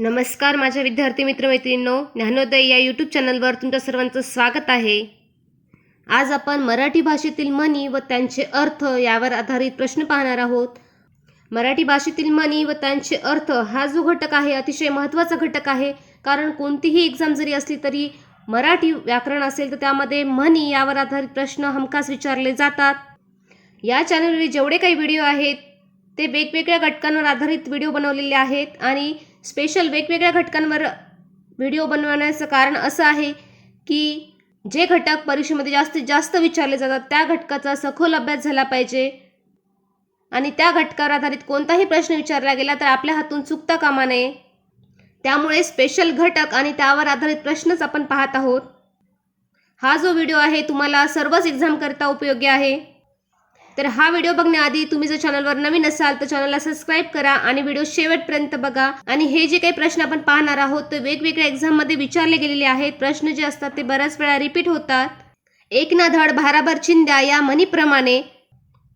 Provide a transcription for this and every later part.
नमस्कार माझ्या विद्यार्थी मित्रमैत्रिणींनो ज्ञानोदय या यूट्यूब चॅनलवर तुमच्या सर्वांचं स्वागत आहे. आज आपण मराठी भाषेतील म्हणी व त्यांचे अर्थ यावर आधारित प्रश्न पाहणार आहोत. मराठी भाषेतील म्हणी व त्यांचे अर्थ हा जो घटक आहे अतिशय महत्त्वाचा घटक आहे. कारण कोणतीही एक्झाम जरी असली तरी मराठी व्याकरण असेल तर त्यामध्ये म्हणी यावर आधारित प्रश्न हमखास विचारले जातात. या चॅनलवर जेवढे काही व्हिडिओ आहेत ते वेगवेगळ्या घटकांवर आधारित व्हिडिओ बनवलेले आहेत आणि स्पेशल वेगवेगळ्या घटकांवर व्हिडिओ बनवण्याचं कारण असं आहे की जे घटक परीक्षेमध्ये जास्तीत जास्त विचारले जातात त्या घटकाचा सखोल अभ्यास झाला पाहिजे. आणि त्या घटकावर आधारित कोणताही प्रश्न विचारला गेला तर आपल्या हातून चुकता कामा नये. त्यामुळे स्पेशल घटक आणि त्यावर आधारित प्रश्नच आपण पाहत आहोत. हा जो व्हिडिओ आहे तुम्हाला सर्वच एक्झामकरता उपयोगी आहे. तर हा व्हिडिओ बघण्याआधी तुम्ही जर चॅनलवर नवीन असाल तर चॅनलला सबस्क्राईब करा आणि व्हिडिओ शेवटपर्यंत बघा. आणि हे जे काही प्रश्न आपण पाहणार आहोत ते वेगवेगळ्या एक्झाममध्ये विचारले गेलेले आहेत. प्रश्न जे असतात ते बऱ्याच वेळा रिपीट होतात. एक ना धड भाराभर चिंद्या या म्हणीप्रमाणे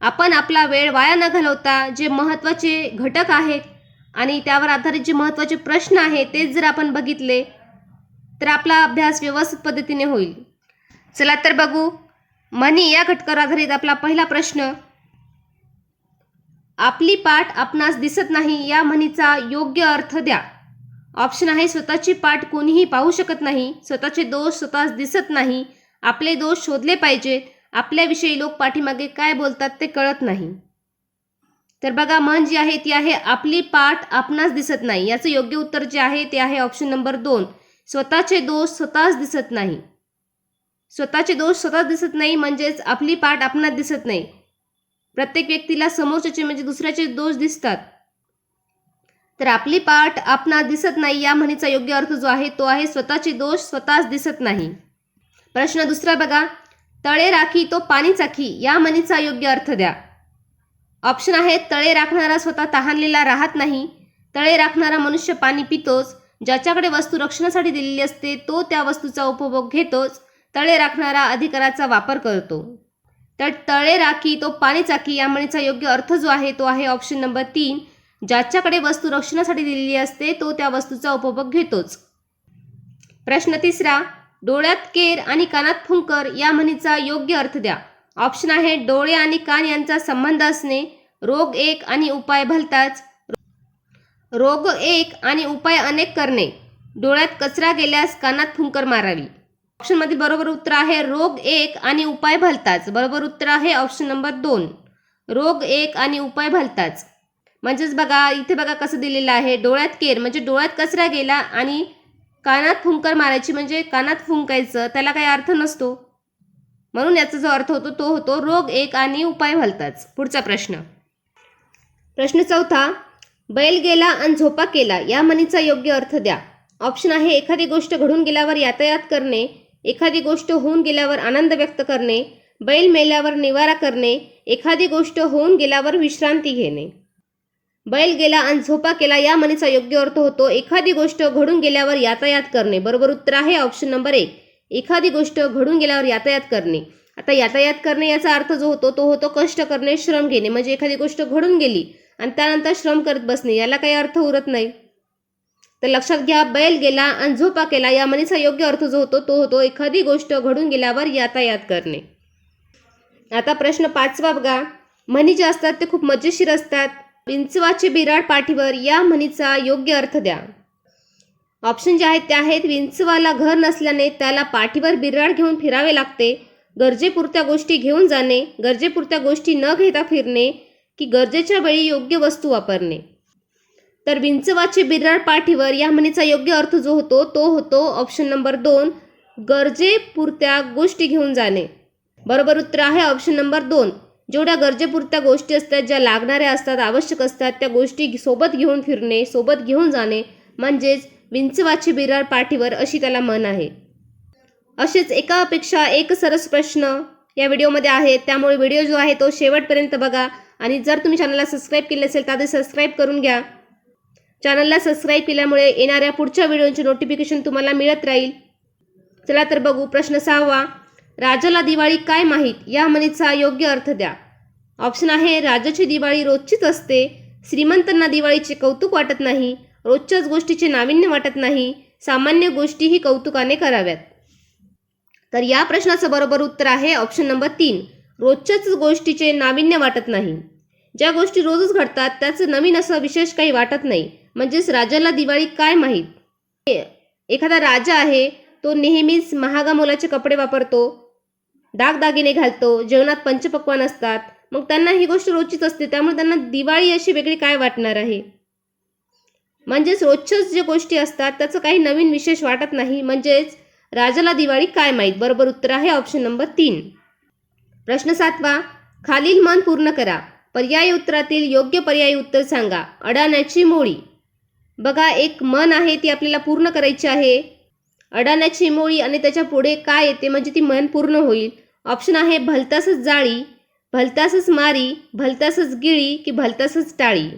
आपण आपला वेळ वाया न घालवता जे महत्त्वाचे घटक आहेत आणि त्यावर आधारित जे महत्त्वाचे प्रश्न आहेत तेच जर आपण बघितले तर आपला अभ्यास व्यवस्थित पद्धतीने होईल. चला तर बघू. म्हणी या घटकावर आधारित आपला पहिला प्रश्न आपली पाठ आपणास दिसत नाही या म्हणीचा योग्य अर्थ द्या. ऑप्शन आहे स्वतःची पाठ कोणीही पाहू शकत नाही स्वतःचे दोष स्वतःच दिसत नाही आपले दोष शोधले पाहिजेत आपल्याविषयी लोक पाठीमागे काय बोलतात ते कळत नाही. तर बघा म्हण जी आहे ती आहे आपली पाठ आपणास दिसत नाही याचं योग्य उत्तर जे आहे ते आहे ऑप्शन नंबर दोन स्वतःचे दोष स्वतःच दिसत नाही. स्वतःचे दोष स्वतःच दिसत नाही म्हणजेच आपली पाठ आपणात दिसत नाही. प्रत्येक व्यक्तीला समोरच्याचे म्हणजे दुसऱ्याचे दोष दिसतात. तर आपली पाठ आपणात दिसत नाही या म्हणीचा योग्य अर्थ जो आहे तो आहे स्वतःचे दोष स्वतःच दिसत नाही. प्रश्न दुसरा बघा. तळे राखी तो पाणी चाखी या म्हणीचा योग्य अर्थ द्या. ऑप्शन आहे तळे राखणारा स्वतः तहानलेला राहत नाही. तळे राखणारा मनुष्य पाणी पितोच ज्याच्याकडे वस्तू रक्षणासाठी दिलेली असते तो त्या वस्तूचा उपभोग घेतोच. तळे राखणारा अधिकाराचा वापर करतो. तर तळे राखी तो पाणी चाकी या म्हणीचा योग्य अर्थ जो आहे तो आहे ऑप्शन नंबर तीन. ज्याच्याकडे वस्तू रक्षणासाठी दिलेली असते तो त्या वस्तूचा उपभोग घेतोच. प्रश्न तिसरा डोळ्यात केर आणि कानात फुंकर या म्हणीचा योग्य अर्थ द्या. ऑप्शन आहे डोळे आणि कान यांचा संबंध असणे रोग एक आणि उपाय भलताच. रोग एक आणि उपाय अनेक करणे. डोळ्यात कचरा गेल्यास कानात फुंकर मारावी. ऑप्शनमधील बरोबर उत्तर आहे रोग एक आणि उपाय भलताच. बरोबर उत्तर आहे ऑप्शन नंबर दोन. रोग एक आणि उपाय भलताच. म्हणजेच बघा इथे बघा कसं दिलेलं आहे. डोळ्यात केर म्हणजे डोळ्यात कचरा गेला आणि कानात फुंकर मारायची म्हणजे कानात फुंकायचं त्याला काही अर्थ नसतो. म्हणून याचा जो अर्थ होतो तो होतो रोग एक आणि उपाय भलताच. पुढचा प्रश्न. प्रश्न चौथा बैल गेला आणि झोपा केला या म्हणीचा योग्य अर्थ द्या. ऑप्शन आहे एखादी गोष्ट घडून गेल्यावर यातायात करणे एखादी गोष्ट होऊन गेल्यावर आनंद व्यक्त करणे बैल मेल्यावर निवारा करणे एखादी गोष्ट होऊन गेल्यावर विश्रांती घेणे. बैल गेला आणि झोपा केला या म्हणीचा योग्य अर्थ होतो एखादी गोष्ट घडून गेल्यावर यातायात करणे. बरोबर उत्तर आहे ऑप्शन नंबर एक. एखादी गोष्ट घडून गेल्यावर यातायात करणे. आता यातायात करणे याचा अर्थ जो होतो तो होतो कष्ट करणे श्रम घेणे. म्हणजे एखादी गोष्ट घडून गेली आणि त्यानंतर श्रम करत बसणे याला काही अर्थ उरत नाही. तर लक्षात घ्या बैल गेला आणि झोपा केला या म्हणीचा योग्य अर्थ जो होतो तो होतो एखादी गोष्ट घडून गेल्यावर यातायात करणे. आता प्रश्न पाचवा बघा. म्हणी जे असतात ते खूप मजेशीर असतात. विंचवाचे बिराड पाठीवर या म्हणीचा योग्य अर्थ द्या. ऑप्शन जे आहेत ते आहेत विंचवाला घर नसल्याने त्याला पाठीवर बिराड घेऊन फिरावे लागते. गरजेपुरत्या गोष्टी घेऊन जाणे गरजेपुरत्या गोष्टी न घेता फिरणे की गरजेच्या वेळी योग्य वस्तू वापरणे. तर विंचवाचे बिराड पाठीवर या म्हणीचा योग्य अर्थ जो होतो तो होतो ऑप्शन नंबर दोन गरजेपुरत्या गोष्टी घेऊन जाणे. बरोबर उत्तर आहे ऑप्शन नंबर दोन. जेवढ्या गरजेपुरत्या गोष्टी असतात ज्या लागणाऱ्या असतात आवश्यक असतात त्या गोष्टी सोबत घेऊन फिरणे सोबत घेऊन जाणे म्हणजेच विंचवाची बिराड पाठीवर अशी त्याला मन आहे. असेच एकापेक्षा एक सरस प्रश्न या व्हिडिओमध्ये आहेत त्यामुळे व्हिडिओ जो आहे तो शेवटपर्यंत बघा आणि जर तुम्ही चॅनलला सबस्क्राईब केले असेल तर आधी सबस्क्राईब करून घ्या. चॅनलला सबस्क्राईब केल्यामुळे येणाऱ्या पुढच्या व्हिडिओचे नोटिफिकेशन तुम्हाला मिळत राहील. चला तर बघू प्रश्न सहावा. राजाला दिवाळी काय माहीत? या म्हणीचा योग्य अर्थ द्या. ऑप्शन आहे राजाची दिवाळी रोजचीच असते. श्रीमंतांना दिवाळीचे कौतुक वाटत नाही. रोजच्याच गोष्टीचे नाविन्य वाटत नाही. सामान्य गोष्टीही कौतुकाने कराव्यात. तर या प्रश्नाचं बरोबर उत्तर आहे ऑप्शन नंबर तीन. रोजच्याच गोष्टीचे नाविन्य वाटत नाही. ज्या गोष्टी रोजच घडतात त्याचं नवीन असं विशेष काही वाटत नाही. म्हणजेच राजाला दिवाळी काय माहीत? एखादा राजा आहे तो नेहमीच महागा मोलाचे कपडे वापरतो दागदागिने घालतो जेवणात पंचपक्वान असतात. मग त्यांना ही गोष्ट रोजचीच असते त्यामुळे त्यांना दिवाळी अशी वेगळी काय वाटणार आहे? म्हणजेच रोजच्याच ज्या गोष्टी असतात त्याचं काही नवीन विशेष वाटत नाही. म्हणजेच राजाला दिवाळी काय माहीत? बरोबर उत्तर आहे ऑप्शन नंबर तीन. प्रश्न सातवा खालील मन पूर्ण करा. पर्यायी उत्तरातील योग्य पर्यायी उत्तर सांगा. अडाण्याची मोळी. बघा एक मन आहे ती आपल्याला पूर्ण करायची आहे. अडाण्याची मोळी आणि त्याच्या पुढे काय येते म्हणजे ती मन पूर्ण होईल. ऑप्शन आहे भलतासच जाळी भलतासच मारी भलतासच गिळी की भलतासच टाळी.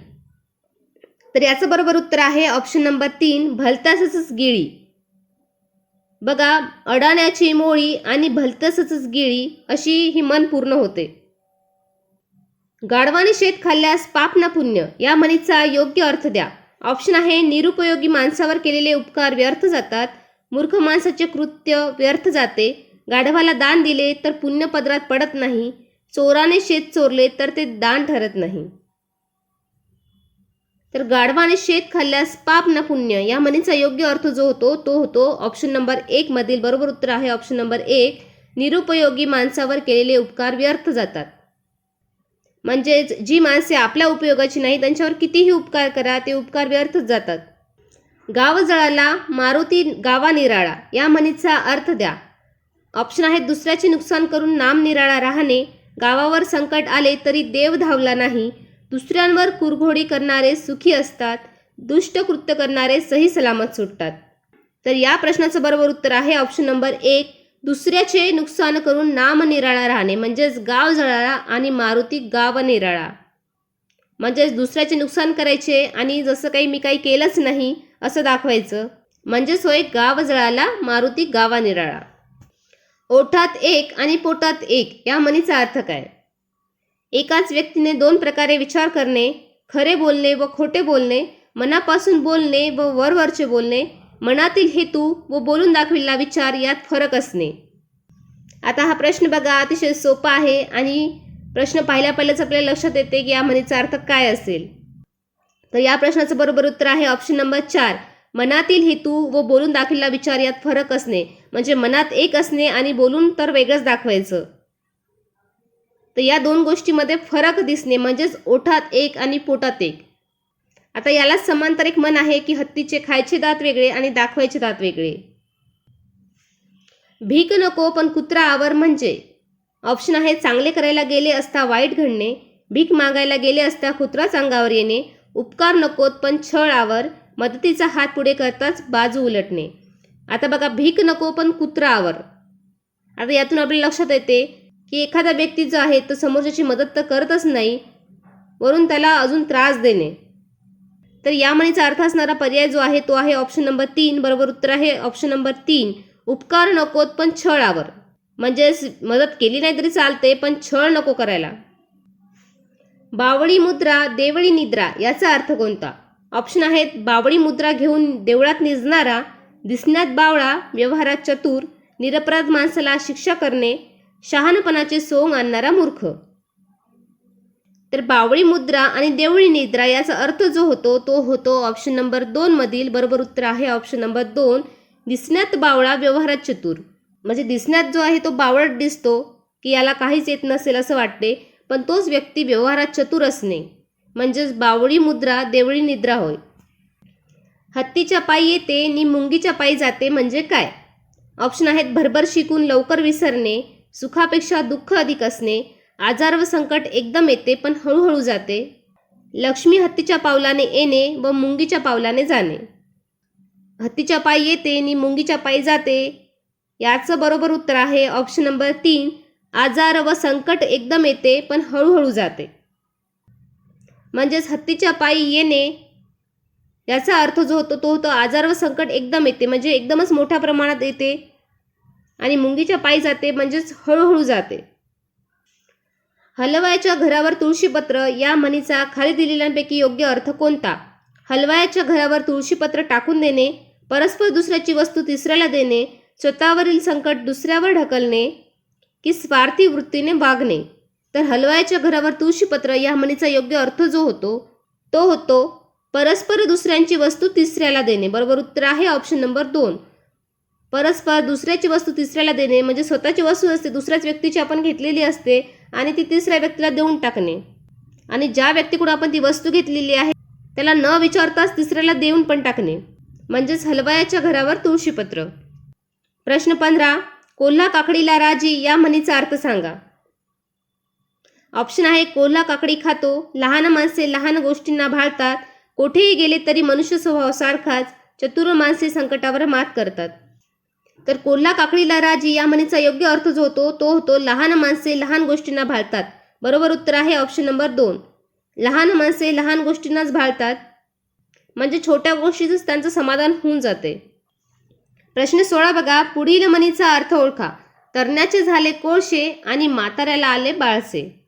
तर याचं बरोबर उत्तर आहे ऑप्शन नंबर तीन भलतासच गिळी. बघा अडाण्याची मोळी आणि भलतसच गिळी अशी ही मन पूर्ण होते. गाढवाने शेत खाल्ल्यास पाप ना पुण्य या म्हणीचा योग्य अर्थ द्या. ऑप्शन आहे निरुपयोगी माणसावर केलेले उपकार व्यर्थ जातात. मूर्ख माणसाचे कृत्य व्यर्थ जाते. गाढवाला दान दिले तर पुण्यपदरात पडत नाही. चोराने शेत चोरले तर ते दान ठरत नाही. तर गाढवाने शेत खाल्ल्यास पाप ना पुण्य. या म्हणीचा योग्य अर्थ जो होतो तो होतो ऑप्शन नंबर एक मधील बरोबर उत्तर आहे. ऑप्शन नंबर एक निरुपयोगी माणसावर केलेले उपकार व्यर्थ जातात. म्हणजेच जी माणसे आपल्या उपयोगाची नाही त्यांच्यावर कितीही उपकार करा ते उपकार व्यर्थच जातात. गाव जळाला मारुती गावा निराळा या म्हणीचा अर्थ द्या. ऑप्शन आहे दुसऱ्याचे नुकसान करून नाम निराळा राहणे. गावावर संकट आले तरी देव धावला नाही. दुसऱ्यांवर कुरघोडी करणारे सुखी असतात. दुष्ट कृत्य करणारे सही सलामत सुटतात. तर या प्रश्नाचं बरोबर उत्तर आहे ऑप्शन नंबर एक दुसऱ्याचे नुकसान करून नाम निराळा राहणे म्हणजेच गाव जळाळा आणि मारुती गाव निराळा. म्हणजेच दुसऱ्याचे नुकसान करायचे आणि जसं काही मी काही केलंच नाही असं दाखवायचं. म्हणजेच होय गाव जळाला मारुती गावा निराळा. ओठात एक आणि पोटात एक या म्हणीचा अर्थ काय? एकाच व्यक्तीने दोन प्रकारे विचार करणे खरे बोलणे व खोटे बोलणे मनापासून बोलणे व वरवरचे बोलणे मनातील हेतू व बोलून दाखविलेला विचार यात फरक असणे. आता हा प्रश्न बघा अतिशय सोपा आहे आणि प्रश्न पाहिल्या पहिल्याच आपल्याला लक्षात येते की या म्हणीचा अर्थ काय असेल. तर या प्रश्नाचं बरोबर उत्तर आहे ऑप्शन नंबर चार. मनातील हेतू व बोलून दाखविलेला विचार यात फरक असणे. म्हणजे मनात एक असणे आणि बोलून तर वेगळंच दाखवायचं. तर या दोन गोष्टीमध्ये फरक दिसणे म्हणजेच ओठात एक आणि पोटात एक. आता यालाच समांतर एक मन आहे की हत्तीचे खायचे दात वेगळे आणि दाखवायचे दात वेगळे. भीक नको पण कुत्रा आवर म्हणजे. ऑप्शन आहे चांगले करायला गेले असता वाईट घडणे भीक मागायला गेले असता कुत्राच अंगावर येणे उपकार नकोत पण छळ आवर मदतीचा हात पुढे करताच बाजू उलटणे. आता बघा भीक नको पण कुत्रा आवर. आता यातून आपल्या लक्षात येते की एखादा व्यक्ती जो आहे तो समोरच्याची मदत तर करतच नाही वरून त्याला अजून त्रास देणे. तर या म्हणीचा अर्थ असणारा पर्याय जो आहे तो आहे ऑप्शन नंबर तीन. बरोबर उत्तर आहे ऑप्शन नंबर तीन. उपकार नकोत पण छळ आवर. म्हणजेच मदत केली नाही तरी चालते पण छळ नको करायला. बावळी मुद्रा देवळी निद्रा याचा अर्थ कोणता? ऑप्शन आहेत बावळी मुद्रा घेऊन देवळात निजणारा दिसण्यात बावळा व्यवहारात चतुर निरपराध माणसाला शिक्षा करणे शहाणपणाचे सोंग आणणारा मूर्ख. तर बावळी मुद्रा आणि देवळी निद्रा याचा अर्थ जो होतो तो होतो ऑप्शन नंबर दोन मधील बरोबर उत्तर आहे ऑप्शन नंबर दोन दिसण्यात बावळा व्यवहारात चतुर. म्हणजे दिसण्यात जो आहे तो बावळट दिसतो की याला काहीच येत नसेल असं वाटते पण तोच व्यक्ती व्यवहारात चतुर असणे. म्हणजेच बावळी मुद्रा देवळी निद्रा होय. हत्तीच्या पायी येते नि मुंगीच्या पायी जाते म्हणजे काय? ऑप्शन आहेत भरभर शिकून लवकर विसरणे सुखापेक्षा दुःख अधिक असणे आजार व संकट एकदम येते पण हळूहळू जाते. लक्ष्मी हत्तीच्या पावलाने येणे व मुंगीच्या पावलाने जाणे. हत्तीच्या पायी येते आणि मुंगीच्या पायी जाते. याचं बरोबर उत्तर आहे ऑप्शन नंबर तीन. आजार व संकट एकदम येते पण हळूहळू जाते. म्हणजेच हत्तीच्या पायी येणे याचा अर्थ जो होतो तो होतो आजार व संकट एकदम येते म्हणजे एकदमच मोठ्या प्रमाणात येते. आणि मुंगीच्या पायी जाते म्हणजेच हळूहळू जाते. हलवायाच्या घरावर तुळशीपत्र या म्हणीचा खाली दिलेल्यांपैकी योग्य अर्थ कोणता? हलवायाच्या घरावर तुळशीपत्र टाकून देणे परस्पर दुसऱ्याची वस्तू तिसऱ्याला देणे स्वतःवरील संकट दुसऱ्यावर ढकलणे की स्वार्थी वृत्तीने वागणे? तर हलवायाच्या घरावर तुळशीपत्र या म्हणीचा योग्य अर्थ जो होतो तो होतो परस्पर दुसऱ्यांची वस्तू तिसऱ्याला देणे. बरोबर उत्तर आहे ऑप्शन नंबर दोन. परस्पर दुसऱ्याची वस्तू तिसऱ्याला देणे म्हणजे स्वतःची वस्तू असते दुसऱ्याच व्यक्तीची आपण घेतलेली असते आणि ती तिसऱ्या व्यक्तीला देऊन टाकणे. आणि ज्या व्यक्तीकडून आपण ती वस्तू घेतलेली आहे त्याला न विचारताच तिसऱ्याला देऊन पण टाकणे. म्हणजेच हलवायाच्या घरावर तुळशीपत्र प्रश्न पंधरा कोल्हा काकडीला राजी या म्हणीचा अर्थ सांगा. ऑप्शन आहे कोल्हा काकडी खातो. लहान माणसे लहान गोष्टींना भाळतात. कोठेही गेले तरी मनुष्य स्वभावासारखाच चतुर माणसे संकटावर मात करतात. तर कोल्हा काकडीला राजी या म्हणीचा योग्य अर्थ जो होतो तो होतो लहान माणसे लहान गोष्टींना भाळतात. बरोबर उत्तर आहे ऑप्शन नंबर दोन. लहान माणसे लहान गोष्टींनाच भाळतात. म्हणजे छोट्या गोष्टीतच त्यांचं समाधान होऊन जाते. प्रश्न सोळा बघा. पुढील म्हणीचा अर्थ ओळखा. तरण्याचे झाले कोळशे आणि म्हाताऱ्याला आले बाळसे.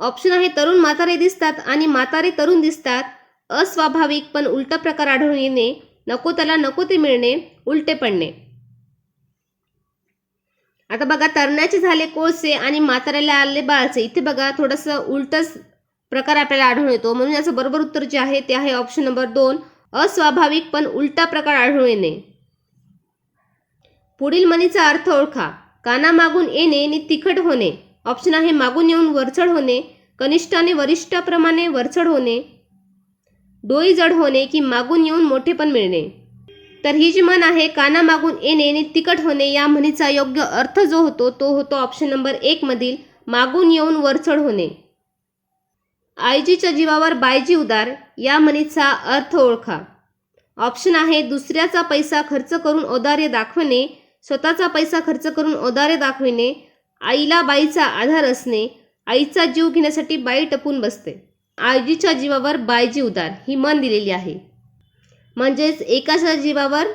ऑप्शन आहे तरुण म्हातारे दिसतात आणि म्हातारे तरुण दिसतात. अस्वाभाविक पण उलटा प्रकार आढळून येणे नको त्याला नको ते मिळणे उलटे पडणे. आता बघा तरण्याचे झाले कोळसे आणि म्हाताऱ्याला आले बाळसे. इथे बघा थोडंसं उलटच प्रकार आपल्याला आढळून येतो. म्हणून याचं बरोबर उत्तर जे आहे ते आहे ऑप्शन नंबर दोन अस्वाभाविक पण उलटा प्रकार आढळून येणे. पुढील म्हणीचा अर्थ ओळखा. कानामागून येणे आणि तिखट होणे. ऑप्शन आहे मागून येऊन वरचढ होणे. कनिष्ठाने वरिष्ठाप्रमाणे वरचढ होणे. डोई जड होणे की मागून येऊन मोठेपण मिळणे. तर ही जी म्हण आहे कानामागून येणे आणि तिखट होणे या म्हणीचा योग्य अर्थ जो होतो तो होतो ऑप्शन नंबर एकमधील मागून येऊन वरचढ होणे. आईजीच्या जीवावर बायजी उदार या म्हणीचा अर्थ ओळखा. ऑप्शन आहे दुसऱ्याचा पैसा खर्च करून औदार्य दाखवणे स्वतःचा पैसा खर्च करून औदार्य दाखविणे आईला बाईचा आधार असणे आईचा जीव घेण्यासाठी बाई टपून बसते. आईजीच्या जीवावर बायजी उदार ही मन दिलेली आहे. म्हणजेच एकाच्या जीवावर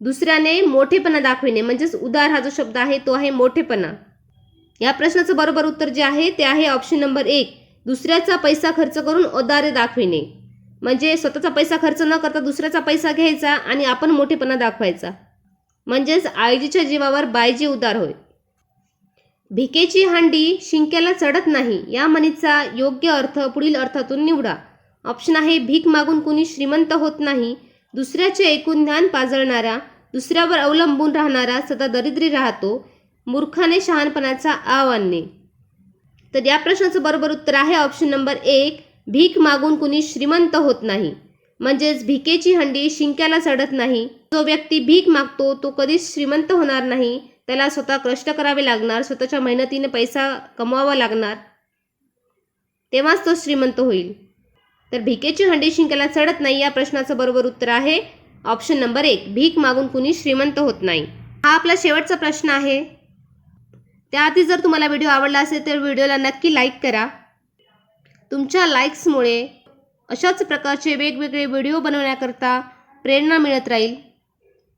दुसऱ्याने मोठेपणा दाखविणे. म्हणजेच उदार हा जो शब्द आहे तो आहे मोठेपणा. या प्रश्नाचं बरोबर उत्तर जे आहे ते आहे ऑप्शन नंबर एक दुसऱ्याचा पैसा खर्च करून औदार्य दाखविणे. म्हणजे स्वतःचा पैसा खर्च न करता दुसऱ्याचा पैसा घ्यायचा आणि आपण मोठेपणा दाखवायचा. म्हणजेच आईजीच्या जीवावर बायजी उदार होय. भिकेची हांडी शिंक्याला चढत नाही. या म्हणीचा योग्य अर्थ पुढील अर्थातून निवडा. ऑप्शन आहे भीक मागून कुणी श्रीमंत होत नाही दुसऱ्याचे ऐकून ज्ञान पाजळणारा दुसऱ्यावर अवलंबून राहणारा सदा दरिद्री राहतो मूर्खाने शहाणपणाचा आव आणणे. तर या प्रश्नाचं बरोबर उत्तर आहे ऑप्शन नंबर एक भीक मागून कुणी श्रीमंत होत नाही. म्हणजेच भिकेची हंडी शिंक्याला चढत नाही. जो व्यक्ती भीक मागतो तो कधीच श्रीमंत होणार नाही. त्याला स्वतः कष्ट करावे लागणार स्वतःच्या मेहनतीने पैसा कमवावा लागणार. तेव्हाच तो श्रीमंत होईल. तर भिकेची हंडी शिंक्याला चढत नाही या प्रश्नाचं बरोबर उत्तर आहे. ऑप्शन नंबर एक भीक मागून कुणी श्रीमंत होत नाही. हा आपला शेवटचा प्रश्न आहे. त्याआधी जर तुम्हाला व्हिडिओ आवडला असेल तर व्हिडिओला नक्की लाईक करा. तुमच्या लाईक्समुळे अशाच प्रकारचे वेगवेगळे व्हिडिओ बनवण्याकरता प्रेरणा मिळत राहील.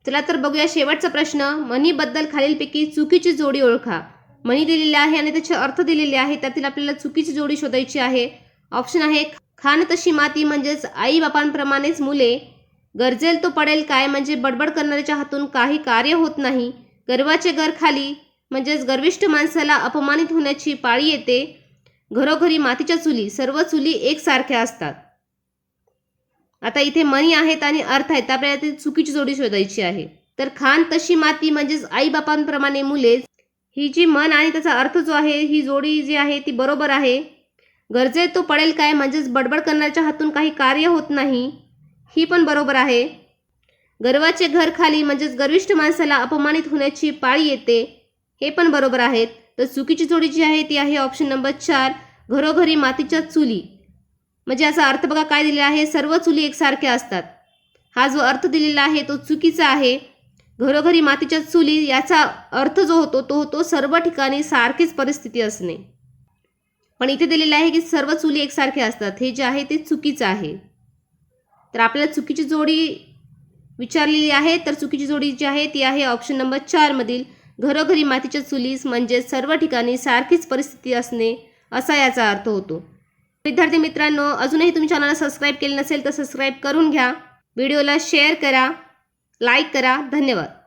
चला तर बघूया शेवटचा प्रश्न. मनीबद्दल खालीलपैकी चुकीची जोडी ओळखा. मनी दिलेली आहे आणि त्याचे अर्थ दिलेले आहे त्यातील आपल्याला चुकीची जोडी शोधायची आहे. ऑप्शन आहे खान तशी माती म्हणजेच आई बापांप्रमाणेच मुले. गरजेल तो पडेल काय म्हणजे बडबड करणाऱ्याच्या हातून काही कार्य होत नाही. गर्वाचे घर खाली म्हणजेच गर्विष्ठ माणसाला अपमानित होण्याची पाळी येते. घरोघरी मातीच्या चुली सर्व चुली एकसारख्या असतात. आता इथे मनी आहेत आणि अर्थ आहेत आपल्याला ती चुकीची जोडी शोधायची आहे. तर खान तशी माती म्हणजेच आईबापांप्रमाणे मुले. ही जी मन आणि त्याचा अर्थ जो आहे ही जोडी जी आहे ती बरोबर आहे. गरजे तो पडेल काय म्हणजेच बडबड करण्याच्या हातून काही कार्य होत नाही ही पण बरोबर आहे. गर्वाचे घर खाली म्हणजेच गर्विष्ठ माणसाला अपमानित होण्याची पाळी येते हे पण बरोबर आहेत तर चुकीची जोडी जी आहे ती आहे ऑप्शन नंबर चार घरोघरी मातीच्या चुली. म्हणजे याचा अर्थ बघा काय दिलेला आहे सर्व चुली एकसारख्या असतात. हा जो अर्थ दिलेला आहे तो चुकीचा आहे. घरोघरी मातीच्या चुली याचा अर्थ जो होतो तो होतो सर्व ठिकाणी सारखीच परिस्थिती असणे. पण इथे दिलेलं आहे की सर्व चुली एकसारखे असतात. हे जे आहे ते चुकीचं आहे. तर आपल्याला चुकीची जोडी विचारलेली आहे तर चुकीची जोडी जी आहे ती आहे ऑप्शन नंबर चारमधील घरोघरी मातीच्या चुलीस म्हणजे सर्व ठिकाणी सारखीच परिस्थिती असणे असा याचा अर्थ होतो. विद्यार्थी मित्रांनो अजूनही तुम्ही चॅनलला सबस्क्राईब केले नसेल तर सबस्क्राईब करून घ्या. व्हिडिओला शेअर करा लाईक करा. धन्यवाद.